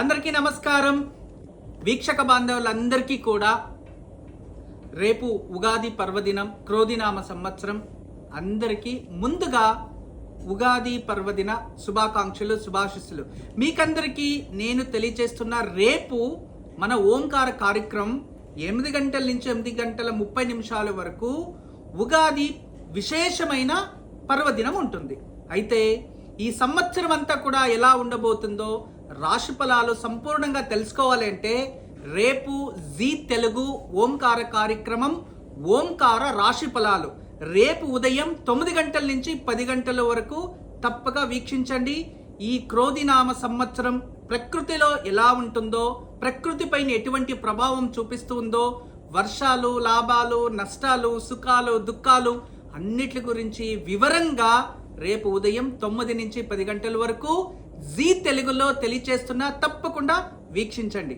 అందరికీ నమస్కారం. వీక్షక బాంధవులందరికీ కూడా రేపు ఉగాది పర్వదినం క్రోధినామ సంవత్సరం. అందరికీ ముందుగా ఉగాది పర్వదిన శుభాకాంక్షలు శుభాశిస్సులు. మీకందరికీ నేను తెలియజేస్తున్న రేపు మన ఓంకార కార్యక్రమం ఎనిమిది గంటల నుంచి ఎనిమిది గంటల ముప్పై నిమిషాల వరకు ఉగాది విశేషమైన పర్వదినం ఉంటుంది. అయితే ఈ సంవత్సరం అంతా కూడా ఎలా ఉండబోతుందో రాశి ఫలాలు సంపూర్ణంగా తెలుసుకోవాలి అంటే రేపు జీ తెలుగు ఓంకార కార్యక్రమం ఓంకార రాశి ఫలాలు రేపు ఉదయం తొమ్మిది గంటల నుంచి పది గంటల వరకు తప్పక వీక్షించండి. ఈ క్రోధినామ సంవత్సరం ప్రకృతిలో ఎలా ఉంటుందో ప్రకృతిపైన ఎటువంటి ప్రభావం చూపిస్తుందో వర్షాలు లాభాలు నష్టాలు సుఖాలు దుఃఖాలు అన్నిటి గురించి వివరంగా రేపు ఉదయం తొమ్మిది నుంచి పది గంటల వరకు జీ తెలుగులో తెలియచేస్తున్నా తప్పకుండా వీక్షించండి.